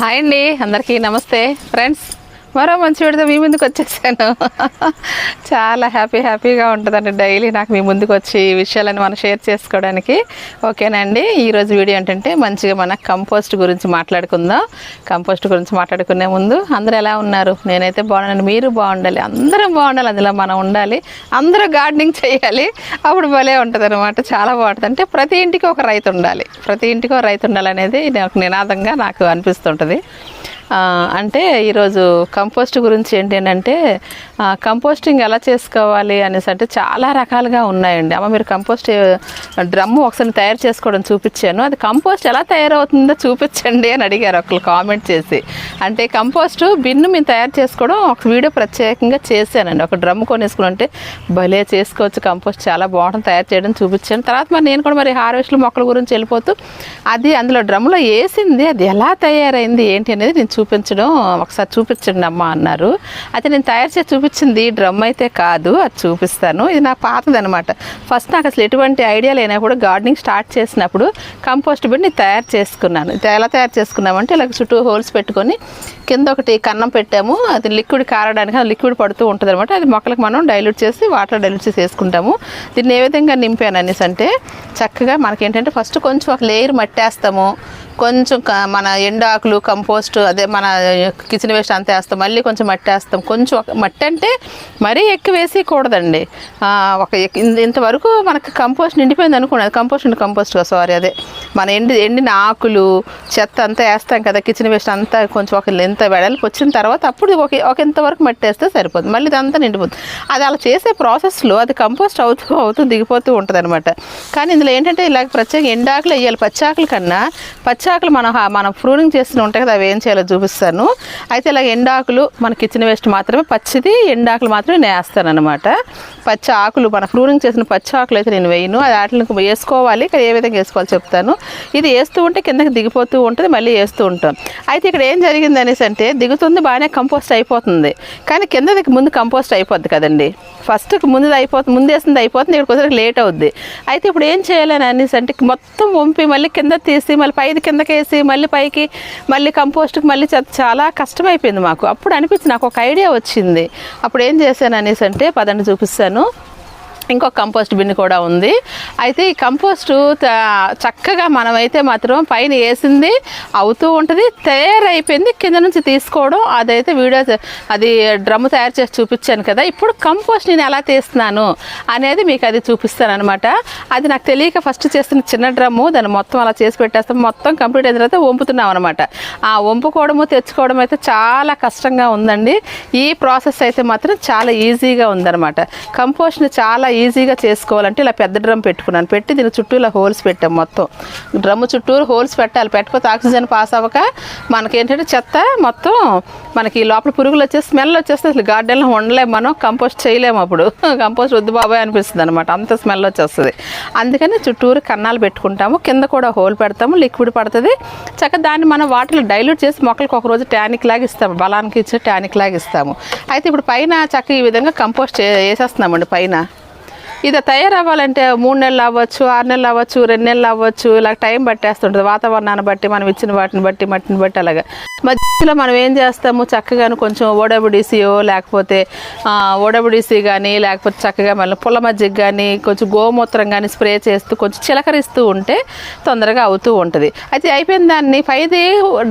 Hi అండి అందరికీ నమస్తే. ఫ్రెండ్స్ మరో మంచి విడత మీ ముందుకు వచ్చేసాను. చాలా హ్యాపీ హ్యాపీగా ఉంటుందండి డైలీ నాకు మీ ముందుకు వచ్చి ఈ విషయాలను మనం షేర్ చేసుకోవడానికి. ఓకేనండి ఈరోజు వీడియో ఏంటంటే మంచిగా మన కంపోస్ట్ గురించి మాట్లాడుకుందాం. కంపోస్ట్ గురించి మాట్లాడుకునే ముందు అందరూ ఎలా ఉన్నారు? నేనైతే బాగున్నాను మీరు బాగుండాలి అందరం బాగుండాలి అందులో మనం ఉండాలి అందరూ గార్డెనింగ్ చేయాలి. అప్పుడు భలే ఉంటుంది అనమాట చాలా బాగుంటుంది. అంటే ప్రతి ఇంటికి ఒక రైతు ఉండాలి ప్రతి ఇంటికి ఒక రైతు ఉండాలనేది నాకు నినాదంగా నాకు అనిపిస్తుంటుంది. అంటే ఈరోజు కంపోస్ట్ గురించి ఏంటి అంటే కంపోస్టింగ్ ఎలా చేసుకోవాలి అనేసి అంటే చాలా రకాలుగా ఉన్నాయండి. అమ్మ మీరు కంపోస్ట్ డ్రమ్ము ఒకసారి తయారు చేసుకోవడం చూపించాను. అది కంపోస్ట్ ఎలా తయారవుతుందో చూపించండి అని అడిగారు. ఒకళ్ళు కామెంట్ చేసి. అంటే కంపోస్ట్ బిన్ను మేము తయారు చేసుకోవడం ఒక వీడియో ప్రత్యేకంగా చేశానండి. ఒక డ్రమ్ కొనేసుకుని అంటే భలే చేసుకోవచ్చు కంపోస్ట్. చాలా బాగుంటుంది తయారు చేయడం చూపించాను. తర్వాత మరి నేను కూడా మరి హార్వెస్ట్లు మొక్కల గురించి వెళ్ళిపోతూ అది అందులో డ్రమ్లో వేసింది. అది ఎలా తయారైంది ఏంటి అనేది నేను చూపించడం ఒకసారి చూపించండి అమ్మ అన్నారు. అయితే నేను తయారు చేసి చూపించింది డ్రమ్ అయితే కాదు అది చూపిస్తాను. ఇది నా పాతదనమాట ఫస్ట్ నాకు అసలు ఎటువంటి ఐడియా కూడా గార్డెనింగ్ స్టార్ట్ చేసినప్పుడు కంపోస్ట్ బిడ్ నేను తయారు చేసుకున్నాను. ఎలా తయారు చేసుకున్నామంటే ఇలా చుట్టూ హోల్స్ పెట్టుకొని కింద ఒకటి కన్నం పెట్టాము. అది లిక్విడ్ కారడానికి అది లిక్విడ్ పడుతూ ఉంటుంది అనమాట అది మొక్కలకు మనం డైల్యూట్ చేసి వాటర్ డైల్యూట్ చేసి వేసుకుంటాము. దీన్ని ఏ విధంగా నింపాను అనేసి అంటే చక్కగా మనకి ఏంటంటే ఫస్ట్ కొంచెం ఒక లేయర్ మట్టేస్తాము. కొంచెం మన ఎండాకులు కంపోస్ట్ అదే మన కిచెన్ వేస్ట్ అంతా వేస్తాం. మళ్ళీ కొంచెం మట్టి వేస్తాం. కొంచెం ఒక మట్టి అంటే మరీ ఎక్కువ వేసేయకూడదండి. ఒక ఇంతవరకు మనకి కంపోస్ట్ నిండిపోయింది అనుకోండి. అది కంపోస్ట్ అండి కంపోస్ట్ సారీ అదే. మన ఎండి ఎండిన ఆకులు చెత్త అంతా వేస్తాం కదా కిచెన్ వేస్ట్ అంతా కొంచెం ఒక ఎంత వెడల్పు వచ్చిన తర్వాత అప్పుడు ఒక ఒక ఇంతవరకు మట్టి వేస్తే సరిపోతుంది. మళ్ళీ ఇదంతా నిండిపోతుంది. అది అలా చేసే ప్రాసెస్లో అది కంపోస్ట్ అవుతూ అవుతూ దిగిపోతూ ఉంటుంది అనమాట కానీ ఇందులో ఏంటంటే ఇలా ప్రత్యేక ఎండాకులు వేయాలి. పచ్చాకుల కన్నా ఎండాకులు మనం మనం ప్రూనింగ్ చేసిన ఉంటాయి కదా అవి ఏం చేయాలో చూపిస్తాను. అయితే ఇలా ఎండాకులు మన కిచెన్ వేస్ట్ మాత్రమే పచ్చిది ఎండాకులు మాత్రమే నేను వేస్తాను అనమాట పచ్చి ఆకులు మన ప్రూనింగ్ చేసిన పచ్చి ఆకులు అయితే నేను వేయను. అది వాటిని వేసుకోవాలి ఇక్కడ ఏ విధంగా వేసుకోవాలి చెప్తాను. ఇది వేస్తూ ఉంటే కిందకి దిగిపోతూ ఉంటుంది మళ్ళీ వేస్తూ ఉంటాం. అయితే ఇక్కడ ఏం జరిగింది అనేసి అంటే దిగుతుంది బాగానే కంపోస్ట్ అయిపోతుంది. కానీ కిందకి ముందు కంపోస్ట్ అయిపోద్ది కదండి. ఫస్ట్కి ముందు అయిపోతుంది ముందు వేసింది అయిపోతుంది ఇక్కడ కొంచెం లేట్ అవుద్ది. అయితే ఇప్పుడు ఏం చేయాలని అనేసి అంటే మొత్తం వంపి మళ్ళీ కింద తీసి మళ్ళీ పైది కింద కిందకేసి మళ్ళీ పైకి మళ్ళీ కంపోస్ట్కి మళ్ళీ చాలా కష్టమైపోయింది మాకు. అప్పుడు అనిపించింది నాకు ఒక ఐడియా వచ్చింది. అప్పుడు ఏం చేశాను అనేసి అంటే పదండి చూపిస్తాను. ఇంకొక కంపోస్ట్ బిన్ కూడా ఉంది. అయితే ఈ కంపోస్టు త- చక్కగా మనమైతే మాత్రం పైన వేసింది అవుతూ ఉంటుంది తయారైపోయింది కింద నుంచి తీసుకోవడం అదైతే వీడియో అది డ్రమ్ తయారు చేసి చూపించాను కదా ఇప్పుడు కంపోస్ట్ నేను ఎలా తీస్తున్నాను అనేది మీకు అది చూపిస్తాను అనమాట అది నాకు తెలియక ఫస్ట్ చేస్తున్న చిన్న డ్రమ్ము దాన్ని మొత్తం అలా చేసి పెట్టేస్తాం మొత్తం కంప్లీట్ అయిన తర్వాత వంపుతున్నాం అనమాట ఆ వంపుకోవడము తెచ్చుకోవడం అయితే చాలా కష్టంగా ఉందండి. ఈ ప్రాసెస్ అయితే మాత్రం చాలా ఈజీగా ఉందన్నమాట. కంపోస్ట్ని చాలా ఈజీగా చేసుకోవాలంటే ఇలా పెద్ద డ్రమ్ పెట్టుకున్నాను. పెట్టి దీని చుట్టూ ఇలా హోల్స్ పెట్టాం మొత్తం. డ్రమ్ చుట్టూరు హోల్స్ పెట్టాలి. పెట్టకపోతే ఆక్సిజన్ పాస్ అవ్వక మనకేంటంటే చెత్త మొత్తం మనకి లోపల పురుగులు వచ్చేసి స్మెల్ వచ్చేస్తే అసలు గార్డెన్లో ఉండలేము మనం. కంపోస్ట్ చేయలేము అప్పుడు. కంపోస్ట్ వద్దు బాబాయ్ అనిపిస్తుంది అనమాట అంత స్మెల్ వచ్చేస్తుంది. అందుకని చుట్టూరు కన్నాలు పెట్టుకుంటాము. కింద కూడా హోల్ పెడతాము. లిక్విడ్ పడుతుంది. చక్కగా దాన్ని మనం వాటర్లో డైల్యూట్ చేసి మొక్కలకు ఒక రోజు టానిక్ లాగా ఇస్తాము. బలానికి ఇచ్చే టానిక్ లాగా ఇస్తాము. అయితే ఇప్పుడు పైన చక్క ఈ విధంగా కంపోస్ట్ చే- వేసేస్తున్నామండి పైన. ఇది తయారవ్వాలంటే మూడు నెలలు అవ్వచ్చు ఆరు నెలలు అవ్వచ్చు రెండు నెలలు అవ్వచ్చు ఇలా టైం పట్టేస్తుంటుంది. వాతావరణాన్ని బట్టి మనం ఇచ్చిన వాటిని బట్టి మట్టిని బట్టి అలాగా. మధ్యలో మనం ఏం చేస్తాము? చక్కగా కొంచెం ఓడబుడిసియో లేకపోతే ఓడబుడిసి కానీ లేకపోతే చక్కగా మళ్ళీ పుల్ల మజ్జిగ కానీ కొంచెం గోమూత్రం కానీ స్ప్రే చేస్తూ కొంచెం చిలకరిస్తూ ఉంటే తొందరగా అవుతూ ఉంటుంది. అయితే అయిపోయిన దాన్ని పైది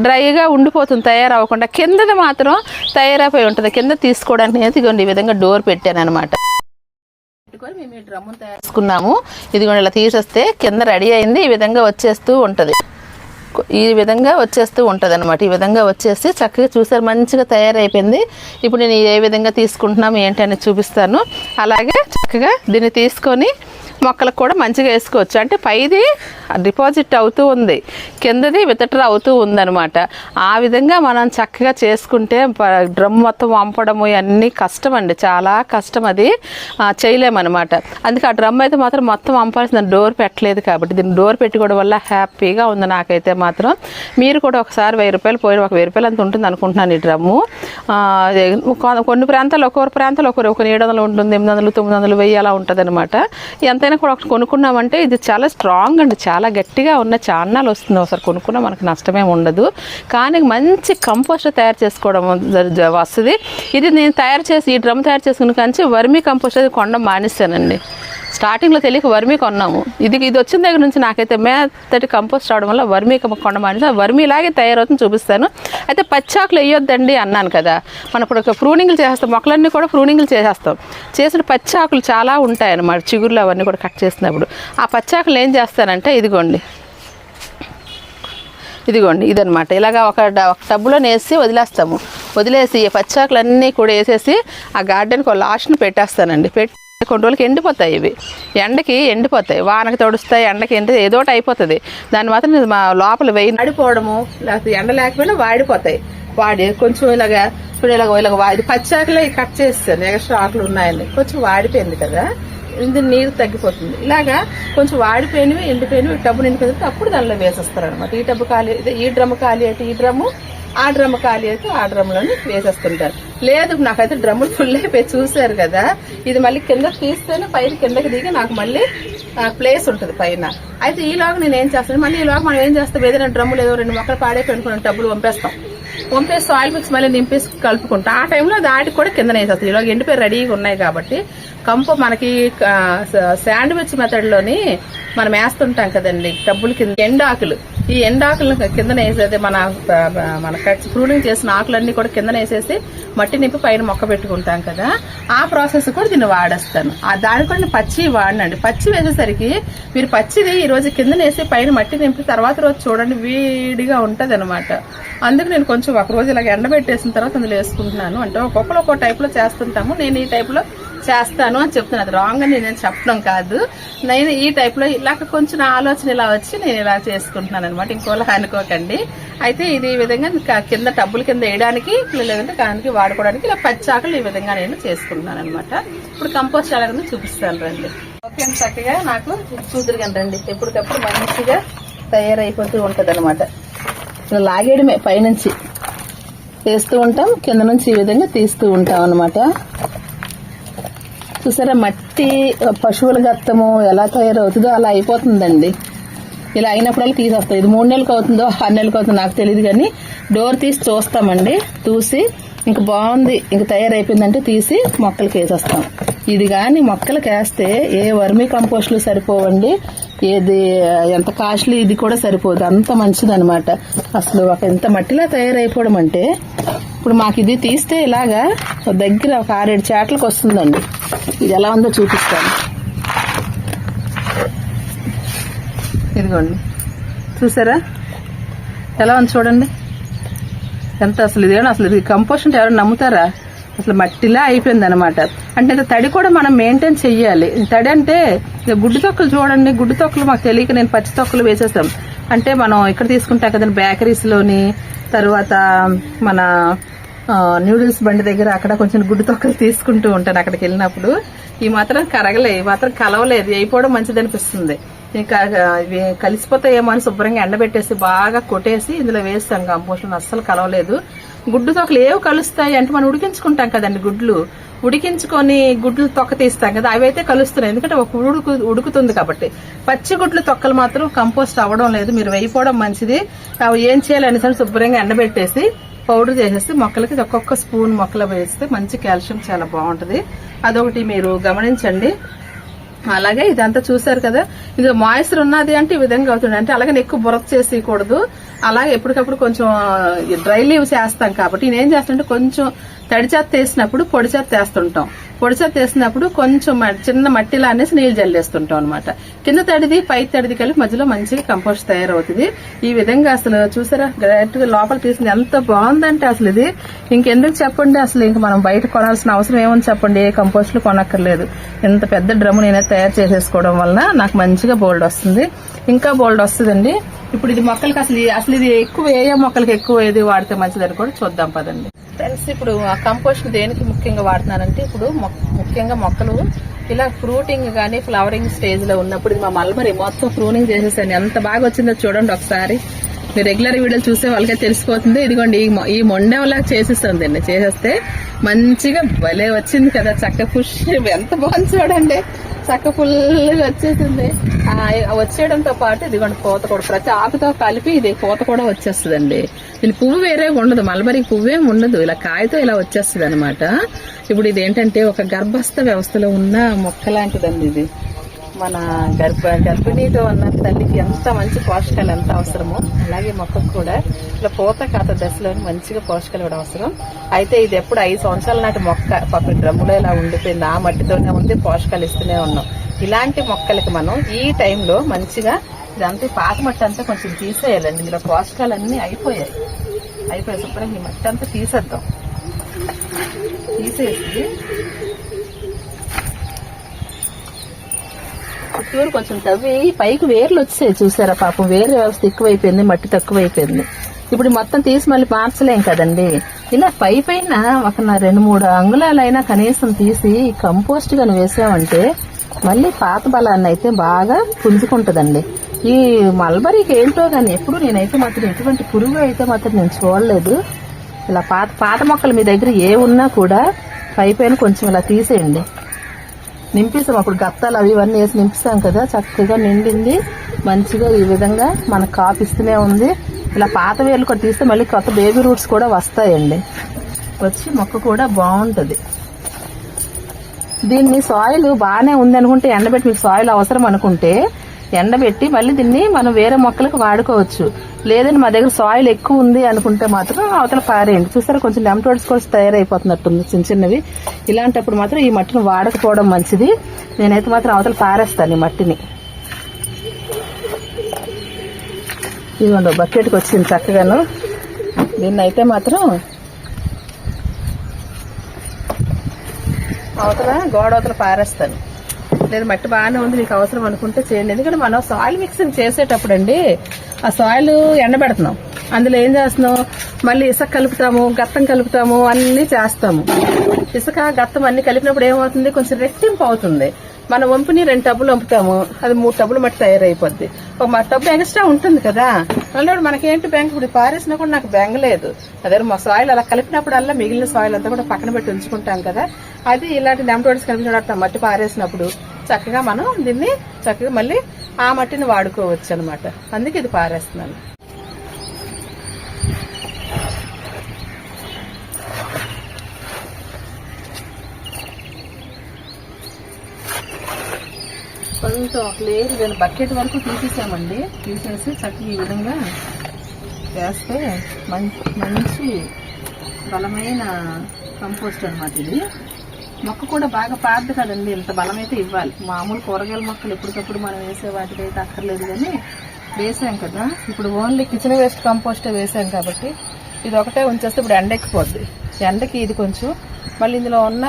డ్రైగా ఉండిపోతుంది తయారవ్వకుండా. కిందది మాత్రం తయారైపోయి ఉంటుంది. కింద తీసుకోవడానికి అనేది ఇదిగోండి ఈ విధంగా డోర్ పెట్టాను అనమాట పెట్టుకొని మేము ఈ తయారు చేసుకున్నాము. ఇదిగోండి ఇలా తీసేస్తే కింద రెడీ అయింది. ఈ విధంగా వచ్చేస్తూ ఉంటుంది. ఈ విధంగా వచ్చేస్తూ ఉంటుంది అనమాట ఈ విధంగా వచ్చేసి చక్కగా చూసారు మంచిగా తయారైపోయింది. ఇప్పుడు నేను ఏ విధంగా తీసుకుంటున్నాము ఏంటి అనేది చూపిస్తాను. అలాగే చక్కగా దీన్ని తీసుకొని మొక్కలకు కూడా మంచిగా వేసుకోవచ్చు. అంటే పైది డిపాజిట్ అవుతూ ఉంది. కిందది వితటర్ అవుతూ ఉందనమాట ఆ విధంగా మనం చక్కగా చేసుకుంటే ప- డ్రమ్ మొత్తం వంపడము ఇవన్నీ కష్టం అండి చాలా కష్టం అది. చేయలేమన్నమాట. అందుకే ఆ డ్రమ్ అయితే మాత్రం మొత్తం వంపాల్సిన డోర్ పెట్టలేదు కాబట్టి దీన్ని డోర్ పెట్టుకోవడం వల్ల హ్యాపీగా ఉంది నాకైతే మాత్రం. మీరు కూడా ఒకసారి వెయ్యి రూపాయలు పోయిన ఒక వెయ్యి రూపాయలు అంత ఉంటుంది అనుకుంటున్నాను ఈ డ్రమ్ము. కొన్ని ప్రాంతాల్లో ఒక్కొక్క ప్రాంతాలు ఒకరు ఒక ఏడు వందలు ఉంటుంది ఎనిమిది వందలు తొమ్మిది వందలు వెయ్యి అలా ఉంటుంది అనమాట ఎంత కూడా ఒకటి కొనుక్కున్నామంటే ఇది చాలా స్ట్రాంగ్ అండి. చాలా గట్టిగా ఉన్న చాన్నాలు వస్తుంది. ఒకసారి కొనుక్కున్నా మనకు నష్టమే ఉండదు. కానీ మంచి కంపోస్ట్ తయారు చేసుకోవడం జ- వస్తుంది. ఇది నేను తయారు చేసి ఈ డ్రమ్ తయారు చేసుకున్న కానీ వర్మీ కంపోస్ట్ అది కొనడం మానేశానండి. స్టార్టింగ్లో తెలియక వర్మీ కొన్నాము. ఇది ఇది వచ్చిన దగ్గర నుంచి నాకైతే మెత్తటి కంపోస్ట్ అవడం వల్ల వర్మీ కొండ మానేసి వర్మీ ఇలాగే తయారవుతుంది చూపిస్తాను. అయితే పచ్చాకులు వేయొద్దండి అన్నాను కదా. మనం ఇప్పుడు ఒక ప్రూనింగ్లు చేసేస్తాం. మొక్కలన్నీ కూడా ప్రూనింగ్లు చేసేస్తాం. చేసిన పచ్చాకులు చాలా ఉంటాయన్నమాట. చిగుర్లు అవన్నీ కూడా కట్ చేసినప్పుడు ఆ పచ్చాకులు ఏం చేస్తానంటే ఇదిగోండి. ఇదిగోండి ఇదనమాట ఇలాగా ఒక డ- ఒక టబ్బులో వేసి వదిలేస్తాము. వదిలేసి ఈ పచ్చాకులన్నీ కూడా వేసేసి ఆ గార్డెన్కి ఒక లాస్ట్ని పెట్టేస్తానండి. పెట్టి కొన్ని రోజులకి ఎండిపోతాయి ఇవి. ఎండకి ఎండిపోతాయి. వానకి తడుస్తాయి ఎండకి ఎండి ఏదో ఒకటి అయిపోతుంది. దాన్ని మాత్రం మా లోపల వేయి వాడిపోవడము లేకపోతే ఎండ లేకపోయినా వాడిపోతాయి. వాడి కొంచెం ఇలాగా ఇప్పుడు ఇలాగ ఇలాగ వాడి పచ్చాకులే కట్ చేస్తాను. ఎక్స్ట్రా ఆకులు ఉన్నాయని. కొంచెం వాడిపోయింది కదా. ఇది నీరు తగ్గిపోతుంది. ఇలాగా కొంచెం వాడిపోయినవి ఎండిపోయినవి టబ్బు నిండిపోయినవి అప్పుడు దానిలో వేసేస్తారు అనమాట ఈ టబ్బు ఖాళీ అయితే ఈ డ్రమ్ ఖాళీ అయితే ఈ డ్రమ్ము ఆ డ్రమ్ ఖాళీ అయితే ఆ డ్రమ్లోనే వేసేస్తుంటారు. లేదు నాకైతే డ్రమ్ములు ఫుల్ అయిపోయి చూసారు కదా. ఇది మళ్ళీ కింద తీస్తేనే పైన కిందకి దిగి నాకు మళ్ళీ ప్లేస్ ఉంటుంది పైన. అయితే ఈలోగా నేను ఏం చేస్తాను? మళ్ళీ ఈలోగా మనం ఏం చేస్తాం? ఏదైనా డ్రమ్ములు ఏదో రెండు మొక్కలు పాడైపోయి పెట్టుకుని డబ్బులు పంపేస్తాం. పంపేసి సాయిల్ మిక్స్ మళ్ళీ నింపేసి కలుపుకుంటా. ఆ టైంలో దాటి కూడా కింద వేసేస్తాం. ఇలా ఎండిపోయి రెడీగా ఉన్నాయి కాబట్టి కంప మనకి శాండ్విచ్ మెథడ్లోని మనం వేస్తుంటాం కదండి డబ్బులు కింద. ఎండాకులు. ఈ ఎండాకులు కింద వేసేది మన మన ప్రూనింగ్ చేసిన ఆకులన్నీ కూడా కింద వేసేసి మట్టి నింపి పైన మొక్క పెట్టుకుంటాం కదా. ఆ ప్రాసెస్ కూడా దీన్ని వాడేస్తాను. ఆ దాని కూడా నేను పచ్చి వాడినండి. పచ్చి వేసేసరికి మీరు పచ్చిది ఈ రోజు కింద వేసి పైన మట్టి నింపి తర్వాత రోజు చూడండి వేడిగా అనమాట అందుకు నేను కొంచెం ఒక రోజు ఇలాగ ఎండబెట్టేసిన తర్వాత అందులో వేసుకుంటున్నాను. అంటే ఒక్కొక్కరు ఒక్కో టైప్లో చేస్తుంటాము. నేను ఈ టైప్లో చేస్తాను అని చెప్తున్నాను అది రాంగ్ అని నేను చెప్పడం కాదు. నేను ఈ టైప్లో ఇలాగ కొంచెం నా ఆలోచన ఇలా వచ్చి నేను ఇలా చేసుకుంటున్నాను అనమాట ఇంకోలా అనుకోకండి. అయితే ఇది ఈ విధంగా కింద టబ్బుల కింద వేయడానికి లేదంటే దానికి వాడుకోవడానికి ఇలా పచ్చాకులు ఈ విధంగా నేను చేసుకుంటున్నాను అనమాట ఇప్పుడు కంపోస్ట్ అలాగే చూపిస్తాను రండి. ఓకే చక్కగా నాకు చూదురుగాను రండి. ఎప్పటికప్పుడు మంచిగా తయారైపోతూ ఉంటుంది అనమాట ఇలా లాగేయడమే పైనుంచి. వేస్తూ ఉంటాం కింద నుంచి ఈ విధంగా తీస్తూ ఉంటాం అనమాట చూసారా మట్టి పశువుల గత్తము ఎలా తయారవుతుందో అలా అయిపోతుందండి. ఇలా అయినప్పుడల్లా తీసేస్తాం ఇది మూడు నెలలకు అవుతుందో ఆరు నెలలకు అవుతుందో నాకు తెలియదు కానీ డోర్ తీసి చూస్తామండి. చూసి ఇంక బాగుంది ఇంక తయారైపోయిందంటే తీసి మొక్కలకి వేసేస్తాం. ఇది కానీ మొక్కలకి వేస్తే ఏ వర్మీ కంపోస్ట్లు సరిపోవండి ఏది ఎంత కాస్ట్లీ ఇది కూడా సరిపోదు. అంత మంచిదనమాట అసలు ఒక ఇంత మట్టిలా తయారైపోవడం అంటే ఇప్పుడు మాకు ఇది తీస్తే ఇలాగా దగ్గర ఒక ఆరేడు చేటలకు వస్తుందండి. ఇది ఎలా ఉందో చూపిస్తాను. ఇదిగోండి. చూసారా? ఎలా ఉంది చూడండి. ఎంత అసలు ఇదేనా? అసలు ఇది కంపోస్ట్ అంటే ఎవరైనా నమ్ముతారా? అసలు మట్టిలా అయిపోయింది అనమాట అంటే ఇంత తడి కూడా మనం మెయింటైన్ చెయ్యాలి. తడి అంటే గుడ్డు తొక్కలు చూడండి. గుడ్డు తొక్కలు మాకు తెలియక నేను పచ్చి తొక్కలు వేసేస్తాం అంటే మనం ఇక్కడ తీసుకుంటాం కదండి బేకరీస్లోని తర్వాత మన న్యూడిల్స్ బండి దగ్గర అక్కడ కొంచెం గుడ్డు తొక్కలు తీసుకుంటూ ఉంటాను అక్కడికి వెళ్ళినప్పుడు. ఈ మాత్రం కరగలే ఈ మాత్రం కలవలేదు. అయిపోవడం మంచిది అనిపిస్తుంది. ఇంకా కలిసిపోతే ఇవి కలిసిపోతాయేమో అని శుభ్రంగా ఎండబెట్టేసి బాగా కొట్టేసి ఇందులో వేస్తాం. కంపోస్ట్ అస్సలు కలవలేదు. గుడ్డు తొక్కలు ఏవి కలుస్తాయి అంటే మనం ఉడికించుకుంటాం కదండి గుడ్లు. ఉడికించుకొని గుడ్లు తొక్క తీస్తాం కదా అవి అయితే కలుస్తున్నాయి. ఎందుకంటే ఒక ఉడుకు ఉడుకుతుంది కాబట్టి. పచ్చి గుడ్లు తొక్కలు మాత్రం కంపోస్ట్ అవ్వడం లేదు. మీరు వేయిపోవడం మంచిది. అవి ఏం చేయాలని అనేసి శుభ్రంగా ఎండబెట్టేసి పౌడర్ చేసేసి మొక్కలకి ఒక్కొక్క స్పూన్ మొక్కలు వేస్తే మంచి కాల్షియం చాలా బాగుంటుంది. అదొకటి మీరు గమనించండి. అలాగే ఇదంతా చూసారు కదా. ఇది మాయిశ్చర్ ఉన్నది అంటే ఈ విధంగా అవుతుంది. అంటే అలాగే ఎక్కువ బురద చేసేయకూడదు అలాగే ఎప్పటికప్పుడు కొంచెం డ్రై లీవ్ చేస్తాం కాబట్టి నేను ఏం చేస్తానంటే కొంచెం తడి చెత్త వేసినప్పుడు పొడి చెత్త వేస్తుంటాం. పొడి చెత్త వేసినప్పుడు కొంచెం మ- చిన్న మట్టిలా అనేసి నీళ్ళు జల్లేస్తుంటాం అనమాట కింద తడిది పై తడిది కలిపి మధ్యలో మంచిగా కంపోస్ట్ తయారవుతుంది. ఈ విధంగా అసలు చూసారా? డైరెక్ట్గా లోపల తీసింది ఎంత బాగుందంటే అసలు ఇది. ఇంకెందుకు చెప్పండి అసలు? ఇంక మనం బయట కొనాల్సిన అవసరం ఏమని చెప్పండి? ఏ కంపోస్ట్లు కొనక్కర్లేదు. ఇంత పెద్ద డ్రమ్ నేనే తయారు చేసేసుకోవడం వలన నాకు మంచిగా బోల్డ్ వస్తుంది. ఇంకా బోల్డ్ వస్తుందండి. ఇప్పుడు ఇది మొక్కలకి అసలు అసలు ఇది ఎక్కువ ఏ ఏ మొక్కలకి ఎక్కువ ఏది వాడితే మంచిదని కూడా చూద్దాం పదండి. ఫ్రెండ్స్ ఇప్పుడు ఆ కంపోస్ట్ దేనికి ముఖ్యంగా వాడుతున్నానంటే ఇప్పుడు ముఖ్యంగా మొక్కలు ఇలా ఫ్రూటింగ్ కానీ ఫ్లవరింగ్ స్టేజ్లో ఉన్నప్పుడు ఇది మా మల్మరి మొత్తం ఫ్రూనింగ్ చేసేసాను ఎంత బాగా వచ్చిందో చూడండి ఒకసారి. మీరు రెగ్యులర్ వీడియోలు చూసే వాళ్ళకే తెలిసిపోతుంది. ఇదిగోండి ఈ మొ- ఈ మొండెంలా చేసేస్తుంది అండి చేసేస్తే మంచిగా భలే వచ్చింది కదా చక్క పుష్. ఎంత బాగుంది చూడండి. చక్క ఫుల్గా వచ్చేసింది. వచ్చేయడంతో పాటు ఇదిగోండి పూత కూడా ప్రతి ఆకుతో కలిపి ఇది పూత కూడా వచ్చేస్తుందండి. దీని పువ్వు వేరే ఉండదు మల్బరీ పువ్వేం ఉండదు. ఇలా కాయతో ఇలా వచ్చేస్తుంది అనమాట ఇప్పుడు ఇది ఏంటంటే ఒక గర్భస్థ వ్యవస్థలో ఉన్న మొక్క లాంటిదండి ఇది. మన గర్భ గర్భిణీతో ఉన్న తల్లికి ఎంత మంచి పోషకాలు ఎంత అవసరమో అలాగే మొక్కకు కూడా ఇట్లా పూత కాత దశలో మంచిగా పోషకాలు కూడా అవసరం. అయితే ఇది ఎప్పుడు ఐదు సంవత్సరాల నాటి మొక్క. పాప డ్రమ్ములో ఇలా ఉండిపోయింది. ఆ మట్టితోనే ఉంది పోషకాలు ఇస్తూనే ఉన్నాం. ఇలాంటి మొక్కలకి మనం ఈ టైంలో మంచిగా ఇదంతా పాత మట్టి అంతా కొంచెం తీసేయాలండి. ఇందులో పోషకాలు అన్నీ అయిపోయాయి. అయిపోయాయి శుభ్రంగా ఈ మట్టి అంతా తీసేద్దాం. తీసేసి చుట్టూరు కొంచెం తవ్వి పైకి వేర్లు వచ్చాయి చూసారా పాపం. వేరు వ్యవస్థ ఎక్కువైపోయింది మట్టి తక్కువైపోయింది. ఇప్పుడు మొత్తం తీసి మళ్ళీ మార్చలేం కదండి. ఇలా పై పైన ఒక నా రెండు మూడు అంగుళాలైనా కనీసం తీసి కంపోస్ట్ గాని వేసామంటే మళ్ళీ పాత బలాన్ని అయితే బాగా పుంజుకుంటదండి. ఈ మల్బరీకి ఏంటో కానీ ఎప్పుడు నేనైతే మాత్రం ఎటువంటి పురుగు అయితే మాత్రం నేను చూడలేదు. ఇలా పాత పాత మొక్కలు మీ దగ్గర ఏ ఉన్నా కూడా పై పైన కొంచెం ఇలా తీసేయండి. నింపిస్తాం అప్పుడు గత్తాలు అవి ఇవన్నీ వేసి నింపిస్తాం కదా. చక్కగా నిండింది. మంచిగా ఈ విధంగా మనకు కాపిస్తూనే ఉంది. ఇలా పాత వేలు కూడా తీస్తే మళ్ళీ కొత్త బేబీ రూట్స్ కూడా వస్తాయండి. వచ్చి మొక్క కూడా బాగుంటుంది. దీన్ని సాయిల్ బాగానే ఉంది అనుకుంటే ఎండబెట్టి మీకు సాయిల్ అవసరం అనుకుంటే ఎండబెట్టి మళ్ళీ దీన్ని మనం వేరే మొక్కలకు వాడుకోవచ్చు. లేదని మా దగ్గర సాయిల్ ఎక్కువ ఉంది అనుకుంటే మాత్రం అవతల పారేయండి. చూసారా కొంచెం లెమటోడ్స్ కూడా తయారైపోతున్నట్టుంది చిన్న చిన్నవి. ఇలాంటప్పుడు మాత్రం ఈ మట్టిని వాడకపోవడం మంచిది. నేనైతే మాత్రం అవతల పారేస్తాను ఈ మట్టిని. ఇదిగోండి బకెట్కి వచ్చింది చక్కగాను. దీన్ని అయితే మాత్రం అవతల గోడ అవతల పారేస్తాను. లేదు మట్టి బాగానే ఉంది మీకు అవసరం అనుకుంటే చేయండి. ఎందుకంటే మనం సాయిల్ మిక్సింగ్ చేసేటప్పుడు అండి ఆ సాయిల్ ఎండబెడుతున్నాం అందులో ఏం చేస్తున్నాం? మళ్ళీ ఇసుక కలుపుతాము గత్తం కలుపుతాము అన్ని చేస్తాము. ఇసుక గత్తం అన్ని కలిపినప్పుడు ఏమవుతుంది? కొంచెం రెట్టింపు అవుతుంది. మన వంపుని రెండు టబ్బులు వంపుతాము. అది మూడు టబ్బులు మట్టి తయారైపోద్ది. ఒక మా టబ్బు ఎక్స్ట్రా ఉంటుంది కదా. మళ్ళీ మనకేంటి బ్యాంక్ ఇప్పుడు పారేసినా కూడా నాకు బెంగ లేదు. అదే మా సాయిల్ అలా కలిపినప్పుడల్లా మిగిలిన సాయిల్ అంతా కూడా పక్కన పెట్టి ఉంచుకుంటాం కదా. అది ఇలాంటి నెమటోడ్స్ కలిపినప్పుడు మట్టి పారేసినప్పుడు చక్కగా మనం దీన్ని చక్కగా మళ్ళీ ఆ మట్టిని వాడుకోవచ్చు అనమాట అందుకే ఇది పారేస్తున్నాను. కొంచెం ఒక లేరు దాని బకెట్ వరకు తీసేసామండి. తీసేసి చక్కగా ఈ విధంగా వేస్తే మంచి మంచి బలమైన కంపోస్ట్ అనమాట ఇది. మొక్క కూడా బాగా పారదు కదండి. ఇంత బలమైతే ఇవ్వాలి. మామూలు కూరగాయల మొక్కలు ఎప్పటికప్పుడు మనం వేసే వాటికైతే అక్కర్లేదు కానీ వేసాం కదా. ఇప్పుడు ఓన్లీ కిచెన్ వేస్ట్ కంపోస్ట్ వేసాం కాబట్టి ఇది ఒకటే ఉంచేస్తే ఇప్పుడు ఎండెక్కిపోద్ది. ఎండకి ఇది కొంచెం మళ్ళీ ఇందులో ఉన్న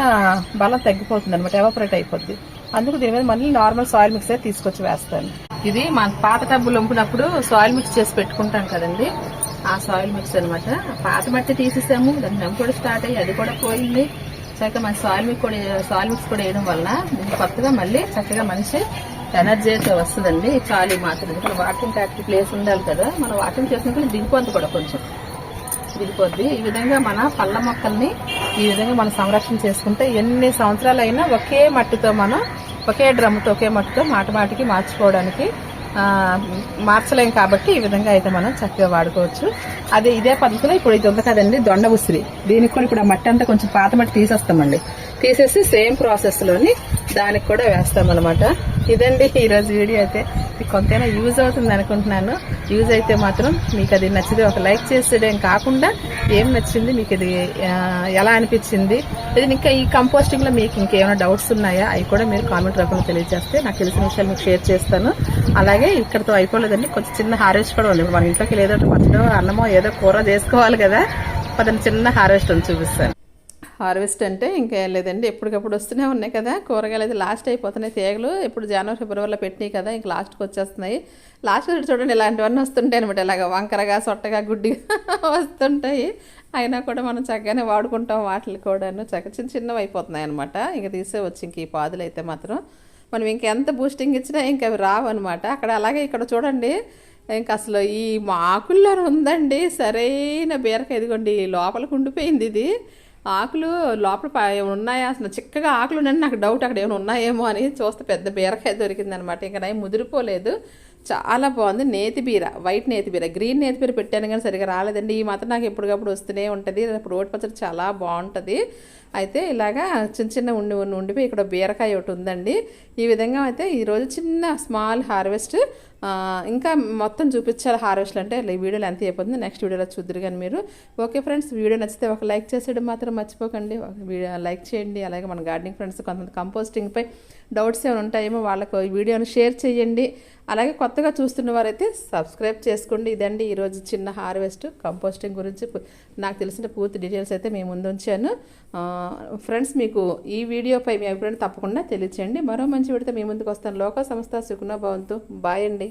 బలం తగ్గిపోతుంది అనమాట ఎవాపరేట్ అయిపోద్ది. అందుకు దీని మీద మళ్ళీ నార్మల్ సాయిల్ మిక్సర్ తీసుకొచ్చి వేస్తాను. ఇది మన పాత టబ్బులు వంపినప్పుడు సాయిల్ మిక్స్ చేసి పెట్టుకుంటాం కదండి. ఆ సాయిల్ మిక్స్ అనమాట పాత మట్టి తీసేసాము దాని కూడా స్టార్ట్ అయ్యి అది కూడా పోయింది. చక్కగా మన సాల్మి కూడా సాయిల్ కూడా వేయడం వల్ల కొత్తగా మళ్ళీ చక్కగా మంచి ఎనర్జీ అయితే వస్తుందండి చాలు మాత్రం. ఇక్కడ వాకింగ్ ఫ్యాక్టరీ ప్లేస్ ఉండాలి కదా మనం వాకింగ్ చేసినప్పుడు దిగిపోద్ది కూడా కొంచెం. దిగిపోద్ది. ఈ విధంగా మన పళ్ళ మొక్కల్ని ఈ విధంగా మనం సంరక్షణ చేసుకుంటే ఎన్ని సంవత్సరాలు అయినా ఒకే మట్టితో మనం ఒకే డ్రమ్తో ఒకే మట్టితో మాట మాటికి మార్చుకోవడానికి మార్చలేం కాబట్టి ఈ విధంగా అయితే మనం చక్కగా వాడుకోవచ్చు. అదే ఇదే పద్ధతిలో ఇప్పుడు ఇది ఉంది కదండి దొండ ఉసిరి. దీనికి కూడా ఇప్పుడు ఆ మట్టి అంతా కొంచెం పాత మట్టి తీసేస్తామండి. తీసేసి సేమ్ ప్రాసెస్లోని దానికి కూడా వేస్తామన్నమాట. అనమాట ఇదండి ఈరోజు వీడియో అయితే. మీకు కొంతైనా యూజ్ అవుతుంది అనుకుంటున్నాను. యూజ్ అయితే మాత్రం మీకు అది నచ్చితే ఒక లైక్ చేసేదేం కాకుండా ఏం నచ్చింది మీకు ఇది ఎలా అనిపించింది ఇది ఇంకా ఈ కంపోస్టింగ్లో మీకు ఇంకేమైనా డౌట్స్ ఉన్నాయా అవి కూడా మీరు కామెంట్ రూపంలో తెలియజేస్తే నాకు తెలిసిన విషయాలు మీకు షేర్ చేస్తాను. అలాగే ఇక్కడతో అయిపోలేదండి కొంచెం చిన్న హార్వెస్ట్ కూడా ఉంది. మన ఇంట్లోకి ఏదో ఒకటి పచ్చడో అన్నమో ఏదో కూర చేసుకోవాలి కదా పదని చిన్న హార్వెస్ట్ చూపిస్తాను. హార్వెస్ట్ అంటే ఇంకా లేదండి. ఎప్పటికప్పుడు వస్తూనే ఉన్నాయి కదా. కూరగాయలు అయితే లాస్ట్ అయిపోతున్నాయి తీగలు. ఇప్పుడు జనవరి ఫిబ్రవరిలో పెట్టినాయి కదా. ఇంక లాస్ట్కి వచ్చేస్తున్నాయి. లాస్ట్ చూడండి ఇలాంటివన్నీ వస్తుంటాయి అనమాట ఇలాగ వంకరగా సొట్టగా గుడ్డిగా వస్తుంటాయి. అయినా కూడా మనం చక్కగానే వాడుకుంటాం వాటిని కూడాను. చక్క చిన్న చిన్నవి అయిపోతున్నాయి అనమాట ఇంక తీసేవచ్చు ఇంక ఈ పాదులు అయితే మాత్రం. మనం ఇంకెంత బూస్టింగ్ ఇచ్చినా ఇంక అవి రావు అనమాట అక్కడ అలాగే ఇక్కడ చూడండి ఇంకా అసలు ఈ మాకుల్లో ఉందండి. సరైన బీరకాయ ఇదిగోండి లోపలికి ఉండిపోయింది ఇది. ఆకులు లోపల ఏమైనా ఉన్నాయా? అసలు చిక్కగా ఆకులు ఉన్నాయని నాకు డౌట్ అక్కడ ఏమైనా ఉన్నాయేమో అని చూస్తే పెద్ద బీరకాయ దొరికింది అనమాట ఇంకా నయం ముదిరిపోలేదు. చాలా బాగుంది. నేతి బీర వైట్ నేతి బీర. గ్రీన్ నేతి బీర పెట్టాను కానీ సరిగా రాలేదండి. ఈ మాత్రం నాకు ఎప్పటికప్పుడు వస్తూనే ఉంటుంది. ఇప్పుడు రోటి పచ్చడి చాలా బాగుంటుంది. అయితే ఇలాగా చిన్న చిన్న ఉండి ఉండి ఉండిపోయి ఇక్కడ బీరకాయ ఒకటి ఉందండి. ఈ విధంగా అయితే ఈరోజు చిన్న స్మాల్ హార్వెస్ట్ ఇంకా మొత్తం చూపించాలి హార్వెస్ట్లు అంటే ఈ వీడియోలో ఎంత అయిపోతుంది నెక్స్ట్ వీడియోలో చూద్దరు కానీ మీరు. ఓకే ఫ్రెండ్స్ వీడియో నచ్చితే ఒక లైక్ చేసేయడం మాత్రం మర్చిపోకండి. వీడియో లైక్ చేయండి. అలాగే మన గార్డెనింగ్ ఫ్రెండ్స్ కొంతమంది కంపోస్టింగ్పై డౌట్స్ ఏమైనా ఉంటాయేమో వాళ్ళకు ఈ వీడియోని షేర్ చేయండి. అలాగే కొత్తగా చూస్తున్న వారైతే సబ్స్క్రైబ్ చేసుకోండి. ఇదండి ఈరోజు చిన్న హార్వెస్ట్ కంపోస్టింగ్ గురించి నాకు తెలిసిన పూర్తి డీటెయిల్స్ అయితే మేము ముందు ఉంచాను. ఫ్రెండ్స్ మీకు ఈ వీడియోపై మీ అభిప్రాయం తప్పకుండా తెలియచేయండి. మరో మంచి విడితే మీ ముందుకు వస్తాను. లోక సంస్థ సుఖనో భవంతు. బాయ్ అండి.